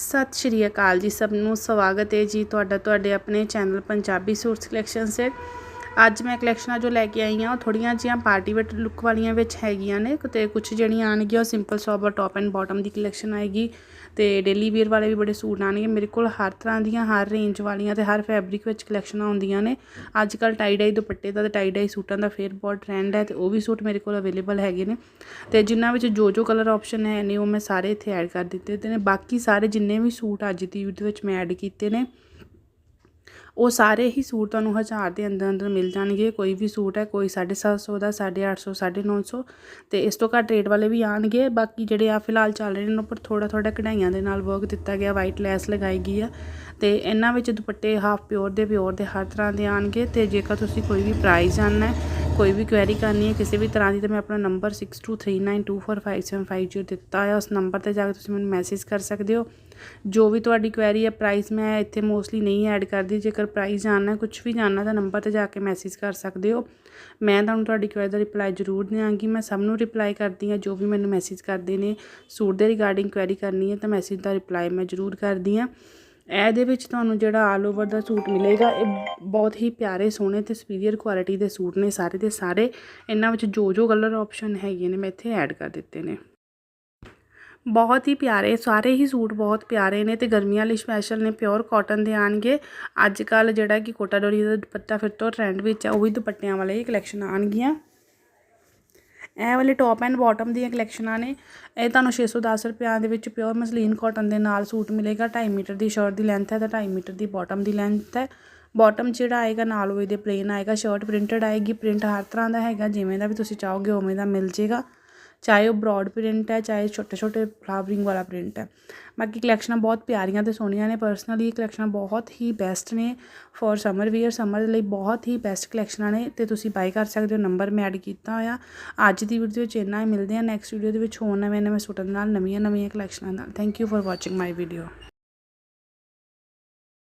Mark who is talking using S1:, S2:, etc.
S1: ਸਤਿ ਸ਼੍ਰੀ ਅਕਾਲ ਜੀ ਸਭ ਨੂੰ, ਸਵਾਗਤ ਹੈ ਜੀ ਤੁਹਾਡਾ, ਤੁਹਾਡੇ ਆਪਣੇ ਚੈਨਲ ਪੰਜਾਬੀ ਸੂਟ ਕਲੈਕਸ਼ਨ ਸੇ ਅੱਜ ਮੈਂ ਕਲੈਕਸ਼ਨਾਂ ਜੋ ਲੈ ਕੇ ਆਈ ਹਾਂ, ਉਹ ਥੋੜੀਆਂ ਜਿਹੀਆਂ ਪਾਰਟੀ ਵੇਅਰ ਲੁੱਕ ਵਾਲੀਆਂ ਵਿੱਚ ਹੈਗੀਆਂ ਨੇ ਤੇ ਕੁਝ ਜਿਹੜੀਆਂ ਆਣਗੀਆਂ ਉਹ simple sober top and bottom the collection ਆਏਗੀ ਤੇ ਡੇਲੀ ਵੇਅਰ ਵਾਲੇ ਵੀ ਬੜੇ ਸੂਟ ਆਣਗੇ ਮੇਰੇ ਕੋਲ ਹਰ ਤਰ੍ਹਾਂ ਦੀਆਂ, ਹਰ ਰੇਂਜ ਵਾਲੀਆਂ ਤੇ ਹਰ ਫੈਬਰਿਕ ਵਿੱਚ ਕਲੈਕਸ਼ਨਾਂ ਆਉਂਦੀਆਂ ਨੇ। ਅੱਜ ਕੱਲ ਟਾਈ ਡਾਈ ਦੁਪੱਟੇ ਦਾ ਤੇ ਟਾਈ ਡਾਈ ਸੂਟਾਂ ਦਾ ਫੇਰ ਬਹੁਤ ਟ੍ਰੈਂਡ ਹੈ ਤੇ ਉਹ ਵੀ ਸੂਟ ਮੇਰੇ ਕੋਲ ਅਵੇਲੇਬਲ ਹੈਗੇ ਨੇ। ਤੇ ਜਿਨ੍ਹਾਂ ਵਿੱਚ ਜੋ ਜੋ ਕਲਰ ਆਪਸ਼ਨ ਹੈ ਨੇ, ਉਹ ਮੈਂ ਸਾਰੇ ਇੱਥੇ ਐਡ ਕਰ ਦਿੱਤੇ ਤੇ ਨੇ। ਬਾਕੀ ਸਾਰੇ ਜਿੰਨੇ ਵੀ ਸੂਟ ਅੱਜ ਦੀ ਵੀਡੀਓ ਵਿੱਚ ਮੈਂ ਐਡ ਕੀਤੇ ਨੇ ਉਹ ਸਾਰੇ ਹੀ ਸੂਟ ਤੁਹਾਨੂੰ ਹਜ਼ਾਰ ਦੇ ਅੰਦਰ ਅੰਦਰ ਮਿਲ ਜਾਣਗੇ। ਕੋਈ ਵੀ ਸੂਟ ਹੈ, ਕੋਈ 750 ਦਾ 850 950 ਤੇ ਇਸ ਤੋਂ ਘੱਟ ਰੇਟ ਵਾਲੇ ਵੀ ਆਣਗੇ। ਬਾਕੀ ਜਿਹੜੇ ਆ ਫਿਲਹਾਲ ਚੱਲ ਰਹੇ ਨੇ ਉੱਪਰ ਥੋੜਾ ਥੋੜਾ ਕਢਾਈਆਂ ਦੇ ਨਾਲ ਵਰਕ ਦਿੱਤਾ ਗਿਆ ਵਾਈਟ ਲੈਸ ਲਗਾਈ ਗਈ ਆ ਤੇ ਇਹਨਾਂ ਵਿੱਚ ਦੁਪੱਟੇ ਹਾਫ ਪਿਓਰ ਦੇ ਪਿਓਰ ਦੇ ਹਰ ਤਰ੍ਹਾਂ ਦੇ ਆਣਗੇ ਤੇ ਜੇਕਰ ਤੁਸੀਂ ਕੋਈ ਵੀ ਪ੍ਰਾਈਸ ਜਾਣਨਾ ਹੈ ਕੋਈ ਵੀ ਕੁਐਰੀ ਕਰਨੀ ਹੈ, ਕਿਸੇ ਵੀ ਤਰ੍ਹਾਂ ਦੀ, ਤਾਂ ਮੈਂ ਆਪਣਾ ਨੰਬਰ 6239245750 ਦਿੱਤਾ ਹੈ। ਉਸ ਨੰਬਰ ਤੇ ਜਾ ਕੇ ਤੁਸੀਂ ਮੈਨੂੰ ਮੈਸੇਜ ਕਰ ਸਕਦੇ ਹੋ। ਜੋ ਵੀ ਤੁਹਾਡੀ ਕੁਐਰੀ ਹੈ ਪ੍ਰਾਈਸ ਮੈਂ ਇੱਥੇ ਮੋਸਟਲੀ ਨਹੀਂ ਐਡ ਕਰਦੀ। ਜੇਕਰ ਪ੍ਰਾਈਸ ਜਾਣਨਾ ਕੁਝ ਵੀ ਜਾਣਨਾ, ਤਾਂ ਨੰਬਰ ਤੇ ਜਾ ਕੇ ਮੈਸੇਜ ਕਰ ਸਕਦੇ ਹੋ। ਮੈਂ ਤੁਹਾਨੂੰ ਤੁਹਾਡੀ ਕੁਐਰੀ ਦਾ ਰਿਪਲਾਈ ਜ਼ਰੂਰ ਦਿਆਂਗੀ। ਮੈਂ ਸਭ ਨੂੰ ਰਿਪਲਾਈ ਕਰਦੀ ਹਾਂ, ਜੋ ਵੀ ਮੈਨੂੰ ਮੈਸੇਜ ਕਰਦੇ ਨੇ। ਸੂਟ ਦੇ ਰਿਗਾਰਡਿੰਗ ਕੁਐਰੀ ਕਰਨੀ ਹੈ, ਤਾਂ ਮੈਸੇਜ ਦਾ ਰਿਪਲਾਈ ਮੈਂ ਜ਼ਰੂਰ ਕਰਦੀ ਹਾਂ। ਇਹਦੇ ਵਿੱਚ ਤੁਹਾਨੂੰ ਜਿਹੜਾ ਆਲ ਓਵਰ ਦਾ ਸੂਟ ਮਿਲੇਗਾ, ਇਹ ਬਹੁਤ ਹੀ ਪਿਆਰੇ, ਸੋਹਣੇ ਤੇ ਸੁਪੀਰੀਅਰ ਕੁਆਲਿਟੀ ਦੇ ਸੂਟ ਨੇ ਸਾਰੇ ਦੇ ਸਾਰੇ। ਇਹਨਾਂ ਵਿੱਚ ਜੋ ਜੋ ਕਲਰ ਆਪਸ਼ਨ ਹੈਗੇ ਨੇ, ਮੈਂ ਇੱਥੇ ਐਡ ਕਰ ਦਿੱਤੇ ਨੇ। ਬਹੁਤ ਹੀ ਪਿਆਰੇ, ਸਾਰੇ ਹੀ ਸੂਟ ਬਹੁਤ ਪਿਆਰੇ ਨੇ ਤੇ ਗਰਮੀਆਂ ਲਈ ਸਪੈਸ਼ਲ ਨੇ ਪਿਓਰ ਕਾਟਨ ਦੇ ਆਣਗੇ। ਅੱਜ ਕੱਲ ਜਿਹੜਾ ਕਿ ਕੋਟਾ ਡੋਰੀ ਦਾ ਦੁਪੱਟਾ ਫਿਰ ਤੋਂ ਟ੍ਰੈਂਡ ਵਿੱਚ ਆ, ਉਹੀ ਦੁਪੱਟਿਆਂ ਵਾਲੇ ਹੀ ਕਲੈਕਸ਼ਨ ਆਣਗੀਆਂ ਇਹ ਵਾਲੇ ਟੌਪ ਐਂਡ ਬਾਟਮ ਦੀਆਂ ਕਲੈਕਸ਼ਨਾਂ ਨੇ। ਇਹ ਤੁਹਾਨੂੰ 610 ਰੁਪਿਆਂ ਦੇ ਵਿੱਚ ਪਿਓਰ ਮਸਲੀਨ ਕਾਟਨ ਦੇ ਨਾਲ ਸੂਟ ਮਿਲੇਗਾ। 2.5 ਮੀਟਰ ਦੀ ਸ਼ਰਟ ਦੀ ਲੈਂਥ ਹੈ ਤਾਂ 2.5 ਮੀਟਰ ਦੀ ਬਾਟਮ ਦੀ ਲੈਂਥ ਹੈ। ਬਾਟਮ ਜਿਹੜਾ ਆਏਗਾ ਨਾਲ ਉਹ ਇਹਦੇ ਪਲੇਨ ਆਏਗਾ। ਸ਼ਰਟ ਪ੍ਰਿੰਟਡ ਆਏਗੀ। ਪ੍ਰਿੰਟ ਹਰ ਤਰ੍ਹਾਂ ਦਾ ਹੈਗਾ। ਜਿਵੇਂ ਦਾ ਵੀ ਤੁਸੀਂ ਚਾਹੋਗੇ ਉਵੇਂ ਦਾ ਮਿਲ ਜੇਗਾ। ਚਾਹੇ ਉਹ ਬ੍ਰੌਡ ਪ੍ਰਿੰਟ ਹੈ, ਚਾਹੇ ਛੋਟੇ ਛੋਟੇ ਫਲਾਵਰਿੰਗ ਵਾਲਾ ਪ੍ਰਿੰਟ ਹੈ। ਬਾਕੀ ਕਲੈਕਸ਼ਨਾਂ ਬਹੁਤ ਪਿਆਰੀਆਂ ਤੇ ਸੋਹਣੀਆਂ ਨੇ। ਪਰਸਨਲੀ ਇਹ ਕਲੈਕਸ਼ਨਾਂ ਬਹੁਤ ਹੀ ਬੈਸਟ ਨੇ। ਫॉर ਸਮਰ ਵੀਅਰ ਸਮਰ ਦੇ ਲਈ ਬਹੁਤ ਹੀ ਬੈਸਟ ਕਲੈਕਸ਼ਨਾਂ ਨੇ ਤੇ ਤੁਸੀਂ ਬਾਈ ਕਰ ਸਕਦੇ ਹੋ। ਨੰਬਰ ਮੈਂ ਐਡ ਕੀਤਾ ਹੋਇਆ। ਅੱਜ ਦੀ ਵੀਡੀਓ ਵਿੱਚ ਇੰਨਾ ਹੀ। ਮਿਲਦੇ ਆ ਨੈਕਸਟ ਵੀਡੀਓ ਦੇ ਵਿੱਚ ਹੋਰ ਨਵੇਂ ਨਵੇਂ ਸੂਟਾਂ ਦੇ ਨਾਲ ਨਵੀਆਂ ਨਵੀਆਂ ਕਲੈਕਸ਼ਨਾਂ ਨਾਲ। Thank you for watching my video